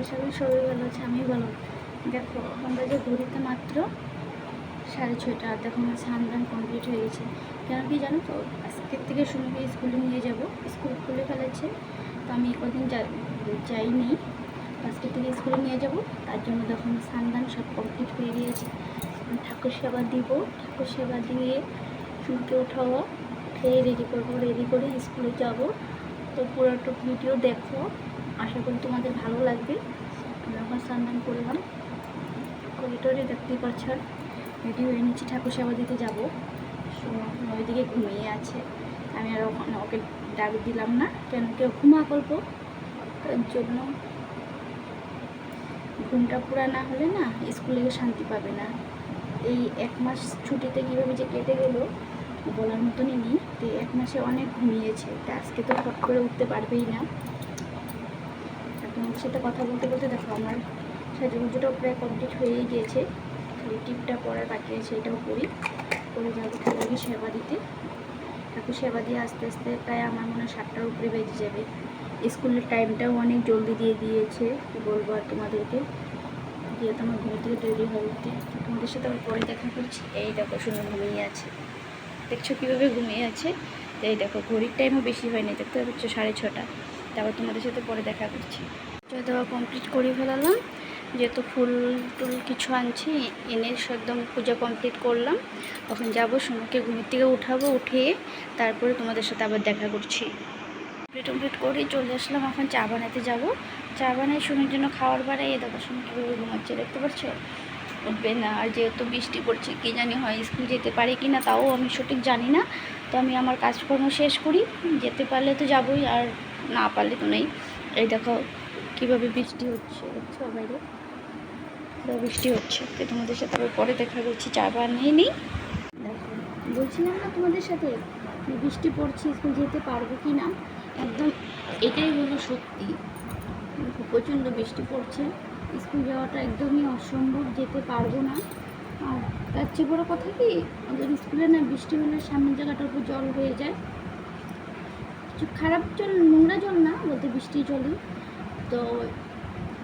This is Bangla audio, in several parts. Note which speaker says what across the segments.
Speaker 1: আশা করি সবাই ভালো আছে আমি ভালো। দেখো এখন বাজে ঘড়িতে মাত্র সাড়ে ছয়টা, আর দেখো আমার স্নান কমপ্লিট হয়ে গেছে। কেন কি জানো তো, আজকের থেকে সুমিকে স্কুলে নিয়ে যাব। স্কুল খুলে ফেলেছে, তো আমি কদিন যা- যাইনি। আজকের থেকে স্কুলে নিয়ে যাব, তার জন্য দেখো আমার স্নান সব কমপ্লিট হয়ে গিয়েছে। ঠাকুর সেবা দিব, ঠাকুর সেবা দিয়ে সুমিকে উঠাবো খেয়ে রেডি করব রেডি করে স্কুলে যাব। তো পুরোটা ভিডিও দেখো। আশা করি তোমাদের ভালো লাগবে। আমি এখন স্নান করলাম। করিডোরে দেখতেই পাচ্ছ, রেডি হয়ে নিচ্ছি ঠাকুর সেবা দিতে যাব। ওইদিকে ঘুমিয়ে আছে। আমি আর ওখানে ওকে ডাক দিলাম না, কেন কেউ ঘুমা করব তার জন্য ঘুমটা পুরা না হলে না স্কুলে শান্তি পাবে না। এই এক মাস ছুটিতে কীভাবে যে কেটে গেল, বলার মতনই নেই। তো এক মাসে অনেক ঘুমিয়েছে। তা আজকে তো ফট করে উঠতে পারবেই না। সাথে কথা বলতে বলতে দেখো আমার সাজুগুজুটাও প্রায় কমপ্লিট হয়েই গিয়েছে। খালি টিপটা পরার বাকি আছে, এটাও করি করে যাব ঠাকুরকে সেবা দিতে। ঠাকুর সেবা দিয়ে আস্তে আস্তে প্রায় আমার মনে হয় সাতটার উপরে বেজে যাবে। স্কুলের টাইমটাও অনেক জলদি দিয়ে দিয়েছে, বলব আর তোমাদেরকে। যেহেতু তোমার ঘুম থেকে তৈরি হয়ে উঠতে তোমাদের সাথে আবার পরে দেখা করছি। এই দেখো শুনে ঘুমিয়ে আছে। দেখছ কীভাবে ঘুমিয়ে আছে? এই দেখো, ঘড়ির টাইমও বেশি হয়নি, দেখতে পাচ্ছ সাড়ে ছটা। তারপর তোমাদের সাথে পরে দেখা করছি। দেওয়া কমপ্লিট করে ফেলালাম। যেহেতু ফুল টুল কিছু আনছি, এনে একদম পূজা কমপ্লিট করলাম। তখন যাব সোনাকে ঘুমের থেকে উঠাবো উঠিয়ে তারপরে তোমাদের সাথে আবার দেখা করছি। কমপ্লিট কমপ্লিট করে চলে আসলাম। এখন চা বানাতে যাব। চা বানাই সোনার জন্য খাওয়ার বাড়াই এ দেখো সোনা কীভাবে ঘুমাচ্ছে, দেখতে পাচ্ছ? উঠবে না। আর যেহেতু বৃষ্টি পড়ছে, কী জানি হয় স্কুল যেতে পারি কি না তাও আমি সঠিক জানি না। তো আমি আমার কাজকর্ম শেষ করি। যেতে পারলে তো যাবই, আর না পারলে তো নেই। এই দেখো কীভাবে বৃষ্টি হচ্ছে দেখছ বাইরে? বৃষ্টি হচ্ছে। তো তোমাদের সাথে আবার পরে দেখা করছি, চা বানিয়ে নিই। দেখো, বলছিলাম না তোমাদের সাথে বৃষ্টি পড়ছে, স্কুল যেতে পারব কি না একদম এটাই হলো সত্যি। প্রচণ্ড বৃষ্টি পড়ছে। স্কুল যাওয়াটা একদমই অসম্ভব, যেতে পারব না। আর তার চেয়ে বড়ো কথা কি, আমাদের স্কুলে না বৃষ্টি হলে সামনের জায়গাটার উপর জল হয়ে যায়। কিছু খারাপ জল, নোংরা জল না, বলতে বৃষ্টি জলই। তো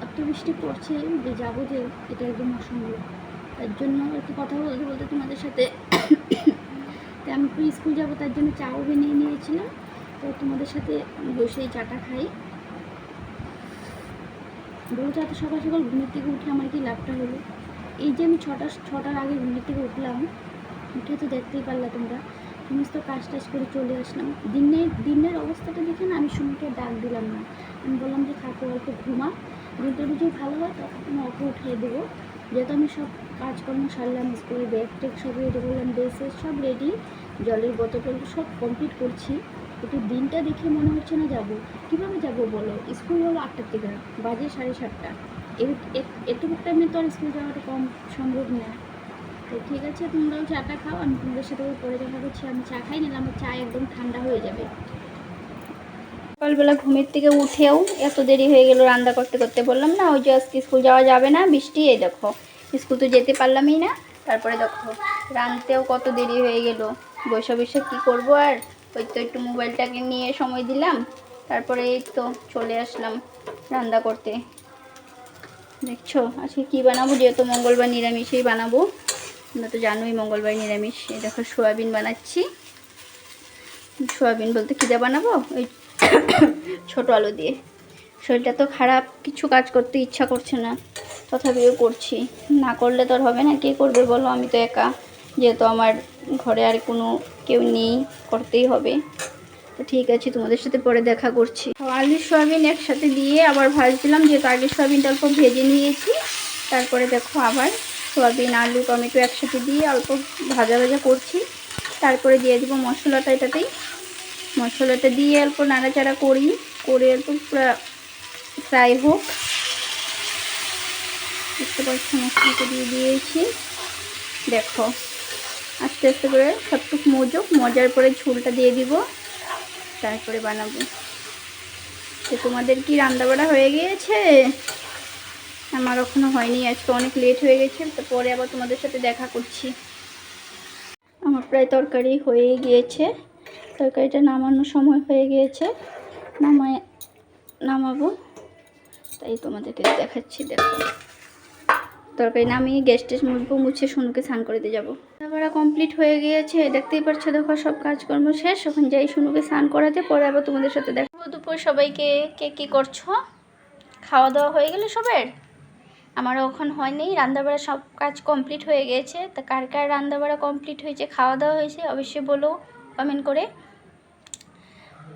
Speaker 1: এত বৃষ্টি পড়ছে, যে যাব যে, এটা একদম অসম্ভব। তার জন্য একটু কথা বলতে বলতে তোমাদের সাথে, তো আমি স্কুল যাব, তার জন্য চাও বানিয়ে নিয়েছিলাম। তো তোমাদের সাথে বসেই চাটা খাই। রোজ এত সকাল সকাল ঘুমের থেকে উঠে আমার কি লাভটা হলো? এই যে আমি ছটা ছটার আগে ঘুমের থেকে উঠলাম, উঠে তো দেখতেই পারলা তোমরা, সমস্ত কাজ টাজ করে চলে আসলাম। দিনের দিনের অবস্থাটা দেখে না আমি সুমিকে ডাক দিলাম না। আমি বললাম যে খাকো অল্প ঘুমা ঘুমটা যদি ভালো হয় তখন আমি ওকে উঠিয়ে দেবো। যেহেতু আমি সব কাজকর্ম সারলাম, স্কুলে ব্যাগ ট্যাগ সব রেডি করলাম ড্রেস সব রেডি, জলের বোতল সব কমপ্লিট করছি। একটু দিনটা দেখে মনে হচ্ছে না যাব। কীভাবে যাব বলো? স্কুল হলো আটটার থেকে বাজে সাড়ে সাতটা। এটুকু টাইমে তো আর স্কুল যাওয়াটা কম সম্ভব না। তো ঠিক আছে তোমরাও চাটা খাও, আমি তোমাদের সাথে পরে দেখা করছি। আমি চা খাই, নিলাম আমার চা একদম ঠান্ডা হয়ে যাবে। সকালবেলা ঘুমের থেকে উঠেও এত দেরি হয়ে গেল রান্না করতে করতে বললাম, না, ওই যে আজকে স্কুল যাওয়া যাবে না, বৃষ্টি, এই দেখো, স্কুল তো যেতে পারলামই না। তারপরে দেখো, রানতেও কত দেরি হয়ে গেল। বসে বসে কী করব আর? ওই তো একটু মোবাইলটাকে নিয়ে সময় দিলাম। তারপরে এই তো চলে আসলাম রান্না করতে। দেখছ? আজকে কী বানাবো? যেহেতু মঙ্গলবার নিরামিষই বানাবো। তোমরা তো জানোই মঙ্গলবার নিরামিষ। এই দেখো, সোয়াবিন বানাচ্ছি। সোয়াবিন বলতে কী দিয়ে বানাবো? ওই ছোটো আলু দিয়ে। শরীরটা তো খারাপ, কিছু কাজ করতে ইচ্ছা করছে না। তথাপিও করছি। না করলে তো আর হবে না। কে করবে বলো? আমি তো একা। যেহেতু আমার ঘরে আর কোনো কেউ নেই, করতেই হবে। তো ঠিক আছে, তোমাদের সাথে পরে দেখা করছি। আলু সোয়াবিন একসাথে দিয়ে আবার ভাজছিলাম, যেহেতু আগে সোয়াবিনটা অল্প ভেজে নিয়েছি। তারপরে দেখো আবার সোয়াবিন, আলু, টমেটো একসাথে দিয়ে অল্প ভাজা ভাজা করছি। তারপরে দিয়ে দেবো মশলাটা এটাতেই। মশলাটা দিয়ে অল্প নাড়াচাড়া করি, করে অল্প ফ্রাই হোক। দেখতে পাচ্ছি মশলাটা দিয়ে দিয়েছি। দেখো। আস্তে আস্তে করে সবটুকু মজুক মজার পরে ঝোলটা দিয়ে দিব। তারপরে বানাবো। তো তোমাদের কি রান্নাবাড়া হয়ে গিয়েছে? আমার এখনও হয়নি, আজকে অনেক লেট হয়ে গেছে, তো পরে আবার তোমাদের সাথে দেখা করছি। আমার প্রায় তরকারি হয়ে গিয়েছে। তরকারিটা নামানোর সময় হয়ে গিয়েছে। নামায় নামাবো। তাই তোমাদেরকে দেখাচ্ছি, দেখো। তরকারি নামিয়ে গ্যাস টেস মুছবো, মুছে শুনুকে স্নান করে দিয়ে যাব। রান্নাবাড়া কমপ্লিট হয়ে গিয়েছে, দেখতেই পারছ দেখো সব কাজকর্ম শেষ ওখান যাই শুনুকে স্নান করাতে, পরে আবার তোমাদের সাথে দেখো দুপুর সবাইকে, কে কী করছ? খাওয়া দাওয়া হয়ে গেলে সবের? আমারও ওখানে হয়নি, রান্নাবাড়া সব কাজ কমপ্লিট হয়ে গিয়েছে, তা কার কার রান্নাবাড়া কমপ্লিট হয়েছে, খাওয়া দাওয়া হয়েছে, অবশ্যই বলো কমেন্ট করে।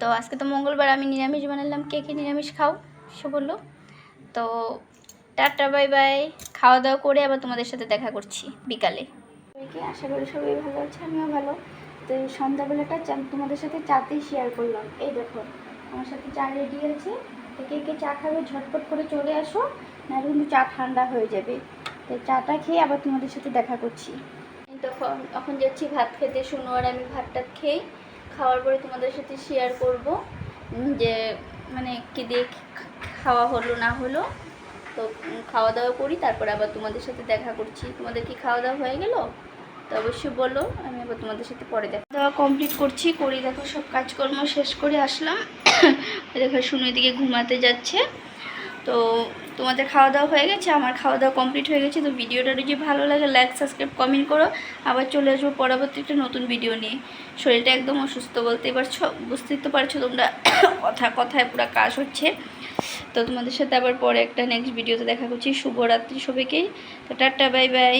Speaker 1: তো আজকে তো মঙ্গলবার, আমি নিরামিষ বানালাম, কে কে নিরামিষ খাও, সে বলল। তো টাটা বাই বাই খাওয়া দাওয়া করে আবার তোমাদের সাথে দেখা করছি বিকালে। আশা করি সবাই ভালো আছে, আমিও ভালো। তো এই সন্ধ্যাবেলাটা তোমাদের সাথে চাতেই শেয়ার করলাম। এই দেখো, আমার সাথে চা রেডি আছে কে কে চা খাবে ঝটপট করে চলে আসো, নাহলে কিন্তু চা ঠান্ডা হয়ে যাবে। তো চাটা খেয়ে আবার তোমাদের সাথে দেখা করছি। তখন এখন যাচ্ছি ভাত খেতে। শুনো আর আমি ভাতটা খেয়ে খাওয়ার পরে তোমাদের সাথে শেয়ার করব। যে মানে কী দিয়ে খাওয়া হলো না হলো। তো খাওয়া দাওয়া করি, তারপর আবার তোমাদের সাথে দেখা করছি। তোমাদের কি খাওয়া দাওয়া হয়ে গেল? তো অবশ্যই বলো, আমি আবার তোমাদের সাথে পরে দেখা দাওয়া কমপ্লিট করছি, করি, দেখো সব কাজকর্ম শেষ করে আসলাম। দেখো শুনে দিকে ঘুমাতে যাচ্ছে। তো তোমাদের খাওয়া দাওয়া হয়ে গেছে, আমার খাওয়া দাওয়া কমপ্লিট হয়ে গেছে। তো ভিডিওটা যদি ভালো লাগে লাইক সাবস্ক্রাইব কমেন্ট করো। আবার চলে আসব পরবর্তী একটা নতুন ভিডিও নিয়ে। শরীরটা একদম অসুস্থ বলতেই পারছ, বুঝতেই তো পারছ তোমরা। কথা, কথায় পুরো কাশ হচ্ছে। তো তোমাদের সাথে আবার পরে একটা নেক্সট ভিডিওতে দেখা করছি। শুভরাত্রি সবাইকেই তো টাটা বাই বাই